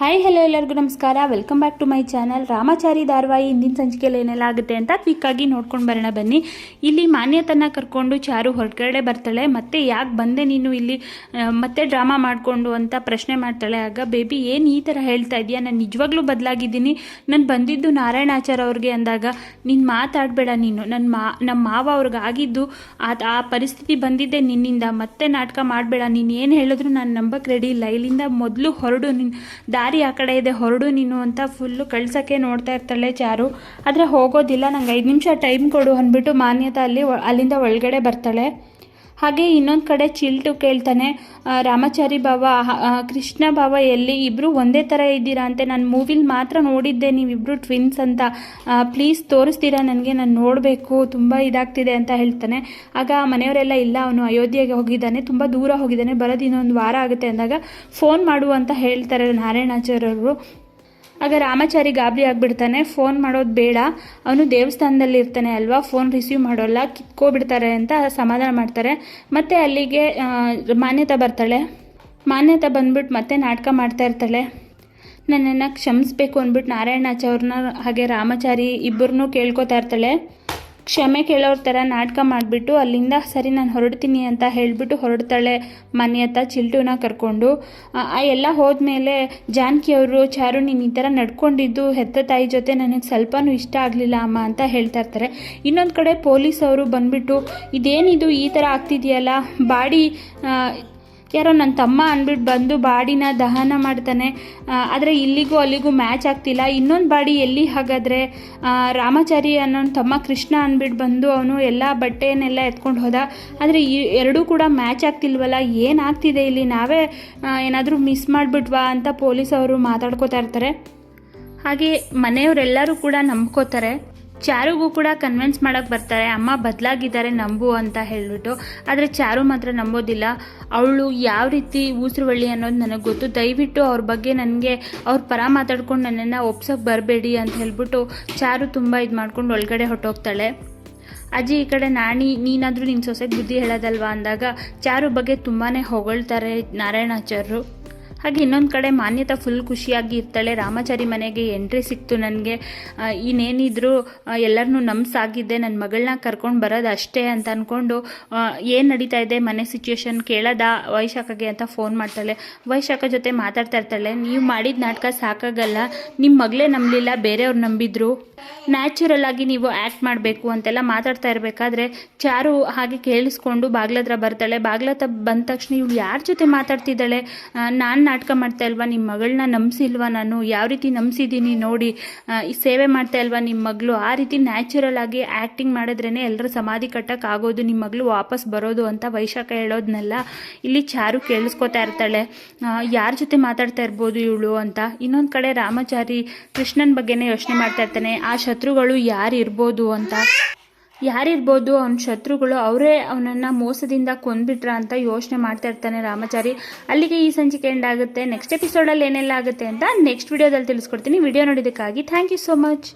Hi hello ಎಲ್ಲರಿಗೂ ನಮಸ್ಕಾರ. Welcome back to my channel Ramachari ಧಾರವಾಹಿ ಇಂದಿನ ಸಂಚಿಕೆಯಲ್ಲಿ ಏನೆಲ್ಲ ಆಗುತ್ತೆ ಅಂತ ಕ್ವಿಕ್ಕಾಗಿ ನೋಡ್ಕೊಂಡು ಬರೋಣ ಬನ್ನಿ. ಇಲ್ಲಿ ಮಾನ್ಯತನ ಕರ್ಕೊಂಡು ಚಾರು ಹೊರಗಡೆ ಬರ್ತಾಳೆ. ಮತ್ತೆ ಯಾಕೆ ಬಂದೆ ನೀನು ಇಲ್ಲಿ? ಮತ್ತೆ ಡ್ರಾಮಾ ಮಾಡಿಕೊಂಡು ಅಂತ ಪ್ರಶ್ನೆ ಮಾಡ್ತಾಳೆ. ಆಗ, ಬೇಬಿ, ಏನು ಈ ಥರ ಹೇಳ್ತಾ ಇದೆಯಾ? ನಾನು ನಿಜವಾಗ್ಲೂ ಬದಲಾಗಿದ್ದೀನಿ. ನಾನು ಬಂದಿದ್ದು ನಾರಾಯಣಾಚಾರ್ ಅವ್ರಿಗೆ ಅಂದಾಗ, ನೀನು ಮಾತಾಡಬೇಡ ನೀನು. ನನ್ನ ಮಾ ನಮ್ಮ ಮಾವ ಅವ್ರಿಗೆ ಆಗಿದ್ದು ಆ ಪರಿಸ್ಥಿತಿ ಬಂದಿದ್ದೆ ನಿನ್ನಿಂದ. ಮತ್ತೆ ನಾಟಕ ಮಾಡಬೇಡ. ನೀನು ಏನು ಹೇಳಿದ್ರು ನಾನು ನಂಬಕ್ಕೆ ರೆಡಿ ಇಲ್ಲ. ಇಲ್ಲಿಂದ ಮೊದಲು ಹೊರಡು. ನಿನ್ನ ದಾರಿ ಆ ಕಡೆ ಇದೆ, ಹೊರಡು ನೀನು ಅಂತ ಫುಲ್ಲು ಕಳ್ಸೋಕ್ಕೆ ನೋಡ್ತಾ ಇರ್ತಾಳೆ ಚಾರು. ಆದರೆ ಹೋಗೋದಿಲ್ಲ, ನಂಗೆ ಐದು ನಿಮಿಷ ಟೈಮ್ ಕೊಡು ಅಂದ್ಬಿಟ್ಟು ಮಾನ್ಯತಾ ಅಲ್ಲಿ ಅಲ್ಲಿಂದ ಒಳಗಡೆ ಬರ್ತಾಳೆ. ಹಾಗೆ ಇನ್ನೊಂದು ಕಡೆ ಚಿಲ್ಟು ಕೇಳ್ತಾನೆ ರಾಮಾಚಾರಿ ಆ, ಕೃಷ್ಣ ಬಾವ ಎಲ್ಲಿ? ಇಬ್ಬರು ಒಂದೇ ಥರ ಇದ್ದೀರಾ ಅಂತೆ ನಾನು ಮೂವಿಲಿ ಮಾತ್ರ ನೋಡಿದ್ದೆ ನೀವಿಬ್ಬರು ಟ್ವಿನ್ಸ್ ಅಂತ. ಪ್ಲೀಸ್ ತೋರಿಸ್ತೀರಾ ನನಗೆ? ನಾನು ನೋಡಬೇಕು ತುಂಬ ಇದಾಗ್ತಿದೆ ಅಂತ ಹೇಳ್ತಾನೆ. ಆಗ ಮನೆಯವರೆಲ್ಲ ಇಲ್ಲ ಅವನು ಅಯೋಧ್ಯೆಗೆ ಹೋಗಿದ್ದಾನೆ ತುಂಬ ದೂರ ಹೋಗಿದ್ದಾನೆ ಬರೋದು ಇನ್ನೊಂದು ವಾರ ಆಗುತ್ತೆ ಅಂದಾಗ ಫೋನ್ ಮಾಡು ಅಂತ ಹೇಳ್ತಾರೆ ನಾರಾಯಣಾಚಾರ್ಯರು. ಆಗ ರಾಮಾಚಾರಿ ಗಾಬರಿ ಆಗಿಬಿಡ್ತಾನೆ. ಫೋನ್ ಮಾಡೋದು ಬೇಡ. ಅವನು ದೇವಸ್ಥಾನದಲ್ಲಿ ಇರ್ತಾನೆ ಅಲ್ವಾ? ಫೋನ್ ರಿಸೀವ್ ಮಾಡೋಲ್ಲ. ಕಿತ್ಕೋಬಿಡ್ತಾರೆ ಅಂತ ಸಮಾಧಾನ ಮಾಡ್ತಾರೆ. ಮತ್ತೆ ಅಲ್ಲಿಗೆ ಮಾನ್ಯತೆ ಬರ್ತಾಳೆ. ಮಾನ್ಯತೆ ಬಂದ್ಬಿಟ್ಟು ಮತ್ತೆ ನಾಟಕ ಮಾಡ್ತಾ ಇರ್ತಾಳೆ. ನನ್ನನ್ನು ಕ್ಷಮಿಸ್ಬೇಕು ಅಂದ್ಬಿಟ್ಟು ನಾರಾಯಣಾಚಾರ್ಯವ್ರನ್ನ ಹಾಗೆ ರಾಮಾಚಾರಿ ಇಬ್ಬರನ್ನೂ ಕೇಳ್ಕೊತಾ ಇರ್ತಾಳೆ. ಕ್ಷಮೆ ಕೇಳೋರ ಥರ ನಾಟಕ ಮಾಡಿಬಿಟ್ಟು ಅಲ್ಲಿಂದ ಸರಿ ನಾನು ಹೊರಡ್ತೀನಿ ಅಂತ ಹೇಳಿಬಿಟ್ಟು ಹೊರಡ್ತಾಳೆ ಮನೆ ಹತ್ತ ಚಿಲ್ಟುನ ಕರ್ಕೊಂಡು. ಆ ಎಲ್ಲ ಹೋದ್ಮೇಲೆ ಜಾನಕಿ ಅವರು ಚಾರು ನೀನು ಈ ಥರ ನಡ್ಕೊಂಡಿದ್ದು ಹೆತ್ತ ತಾಯಿ ಜೊತೆ ನನಗೆ ಸ್ವಲ್ಪನೂ ಇಷ್ಟ ಆಗಲಿಲ್ಲ ಅಮ್ಮ ಅಂತ ಹೇಳ್ತಾ ಇರ್ತಾರೆ. ಇನ್ನೊಂದು ಕಡೆ ಪೊಲೀಸ್ ಅವರು ಬಂದ್ಬಿಟ್ಟು, ಇದೇನಿದು ಈ ಥರ ಆಗ್ತಿದೆಯಲ್ಲ? ಬಾಡಿ ಯಾರೋ ನನ್ನ ತಮ್ಮ ಅಂದ್ಬಿಟ್ಟು ಬಂದು ಬಾಡಿನ ದಹನ ಮಾಡ್ತಾನೆ. ಆದರೆ ಇಲ್ಲಿಗೂ ಅಲ್ಲಿಗೂ ಮ್ಯಾಚ್ ಆಗ್ತಿಲ್ಲ. ಇನ್ನೊಂದು ಬಾಡಿ ಎಲ್ಲಿ ಹಾಗಾದರೆ ರಾಮಾಚಾರಿ ಅನ್ನೋ ತಮ್ಮ ಕೃಷ್ಣ ಅಂದ್ಬಿಟ್ಟು ಬಂದು ಅವನು ಎಲ್ಲ ಬಟ್ಟೆಯನ್ನೆಲ್ಲ ಎತ್ಕೊಂಡು ಹೋದ. ಆದರೆ ಈ ಎರಡೂ ಕೂಡ ಮ್ಯಾಚ್ ಆಗ್ತಿಲ್ವಲ್ಲ? ಏನಾಗ್ತಿದೆ ಇಲ್ಲಿ? ನಾವೇ ಏನಾದರೂ ಮಿಸ್ ಮಾಡಿಬಿಟ್ವಾ ಅಂತ ಪೊಲೀಸ್ ಅವರು ಮಾತಾಡ್ಕೋತಾ ಇರ್ತಾರೆ. ಹಾಗೆ ಮನೆಯವರೆಲ್ಲರೂ ಕೂಡ ನಂಬ್ಕೋತಾರೆ. ಚಾರುಗೂ ಕೂಡ ಕನ್ವಿನ್ಸ್ ಮಾಡೋಕ್ಕೆ ಬರ್ತಾರೆ, ಅಮ್ಮ ಬದಲಾಗಿದ್ದಾರೆ, ನಂಬು ಅಂತ ಹೇಳಿಬಿಟ್ಟು. ಆದರೆ ಚಾರು ಮಾತ್ರ ನಂಬೋದಿಲ್ಲ. ಅವಳು ಯಾವ ರೀತಿ ಊಸರುವಳ್ಳಿ ಅನ್ನೋದು ನನಗೆ ಗೊತ್ತು. ದಯವಿಟ್ಟು ಅವ್ರ ಬಗ್ಗೆ ನನಗೆ, ಅವ್ರ ಪರ ಮಾತಾಡ್ಕೊಂಡು ನನ್ನನ್ನು ಒಪ್ಸೋಕೆ ಬರಬೇಡಿ ಅಂತ ಹೇಳ್ಬಿಟ್ಟು ಚಾರು ತುಂಬ ಇದು ಮಾಡ್ಕೊಂಡು ಒಳಗಡೆ ಹೊಟ್ಟೋಗ್ತಾಳೆ ಅಜ್ಜಿ, ಈ ಕಡೆ ನಾಣಿ, ನೀನಾದರೂ ನಿನ್ನ ಸೊಸೆಗೆ ಬುದ್ಧಿ ಹೇಳೋದಲ್ವಾ? ಅಂದಾಗ, ಚಾರು ಬಗ್ಗೆ ತುಂಬಾ ಹೊಗಳ್ತಾರೆ ನಾರಾಯಣಾಚಾರ್ಯರು ಹಾಗೆ ಇನ್ನೊಂದು ಕಡೆ ಮಾನ್ಯತಾ ಫುಲ್ ಖುಷಿಯಾಗಿ ಇರ್ತಾಳೆ. ರಾಮಾಚಾರಿ ಮನೆಗೆ ಎಂಟ್ರಿ ಸಿಕ್ತು ನನಗೆ. ಇನ್ನೇನಿದ್ರು ಎಲ್ಲರನ್ನೂ ನಂಬ್ಸಾಗಿದ್ದೆ ನನ್ನ ಮಗಳನ್ನ ಕರ್ಕೊಂಡು ಬರೋದು ಅಷ್ಟೇ ಅಂತ ಅಂದ್ಕೊಂಡು ಏನು ನಡೀತಾ ಇದೆ? ಮನೆ ಸಿಚುವೇಶನ್ ಕೇಳೋದ? ವೈಶಾಖಗೆ ಅಂತ ಫೋನ್ ಮಾಡ್ತಾಳೆ. ವೈಶಾಖ ಜೊತೆ ಮಾತಾಡ್ತಾ ಇರ್ತಾಳೆ. ನೀವು ಮಾಡಿದ ನಾಟಕ ಸಾಕಾಗಲ್ಲ. ನಿಮ್ಮ ಮಗಳೇ ನಂಬಲಿಲ್ಲ. ಬೇರೆಯವ್ರು ನಂಬಿದ್ರು. ನ್ಯಾಚುರಲ್ ಆಗಿ ನೀವು ಆಕ್ಟ್ ಮಾಡಬೇಕು ಅಂತೆಲ್ಲ ಮಾತಾಡ್ತಾ ಇರಬೇಕಾದ್ರೆ ಚಾರು ಹಾಗೆ ಕೇಳಿಸ್ಕೊಂಡು ಬಾಗ್ಲತ್ರ ಬರ್ತಾಳೆ. ಬಾಗ್ಲತ್ರ ಬಂದ ತಕ್ಷಣ ಇವಳು ಯಾರ ಜೊತೆ ಮಾತಾಡ್ತಿದ್ದಾಳೆ? ನಾನು ನಾಟಕ ಮಾಡ್ತಾ ಇಲ್ವಾ? ನಿಮ್ಮ ಮಗಳನ್ನ ನಂಬಿಸಿಲ್ವಾ ನಾನು? ಯಾವ ರೀತಿ ನಂಬಿಸಿದ್ದೀನಿ ನೋಡಿ ಸೇವೆ ಮಾಡ್ತಾ ಇಲ್ವಾ ನಿಮ್ಮ ಮಗಳು? ಆ ರೀತಿ ನ್ಯಾಚುರಲ್ ಆಗಿ ಆ್ಯಕ್ಟಿಂಗ್ ಮಾಡಿದ್ರೇ ಎಲ್ಲರೂ ಸಮಾಧಿ ಕಟ್ಟಕ್ಕೆ ಆಗೋದು ನಿಮ್ಮ ಮಗಳು ವಾಪಸ್ ಬರೋದು ಅಂತ ವೈಶಾಖ ಹೇಳೋದನ್ನೆಲ್ಲ ಇಲ್ಲಿ ಚಾರು ಕೇಳಿಸ್ಕೊತಾ ಇರ್ತಾಳೆ. ಯಾರ ಜೊತೆ ಮಾತಾಡ್ತಾ ಇರ್ಬೋದು ಇವಳು ಅಂತ? ಇನ್ನೊಂದು ಕಡೆ ರಾಮಚಾರಿ ಕೃಷ್ಣನ ಬಗ್ಗೆನೇ ಯೋಚನೆ ಮಾಡ್ತಾ ಇರ್ತಾನೆ. ಆ ಶತ್ರುಗಳು ಯಾರಿರ್ಬೋದು ಅಂತ. ಯಾರಿರ್ಬೋದು ಅವನ ಶತ್ರುಗಳು ಅವರೇ ಅವನನ್ನು ಮೋಸದಿಂದ ಕೊಂದ್ಬಿಟ್ರ ಅಂತ ಯೋಚನೆ ಮಾಡ್ತಾ ಇರ್ತಾನೆ ರಾಮಚಾರಿ. ಅಲ್ಲಿಗೆ ಈ ಸಂಚಿಕೆ ಎಂಡ್ ಆಗುತ್ತೆ. ನೆಕ್ಸ್ಟ್ ಎಪಿಸೋಡಲ್ಲಿ ಏನೆಲ್ಲ ಆಗುತ್ತೆ ಅಂತ ನೆಕ್ಸ್ಟ್ ವಿಡಿಯೋದಲ್ಲಿ ತಿಳಿಸ್ಕೊಡ್ತೀನಿ. ವಿಡಿಯೋ ನೋಡಿದ್ದಕ್ಕಾಗಿ ಥ್ಯಾಂಕ್ ಯು ಸೋ ಮಚ್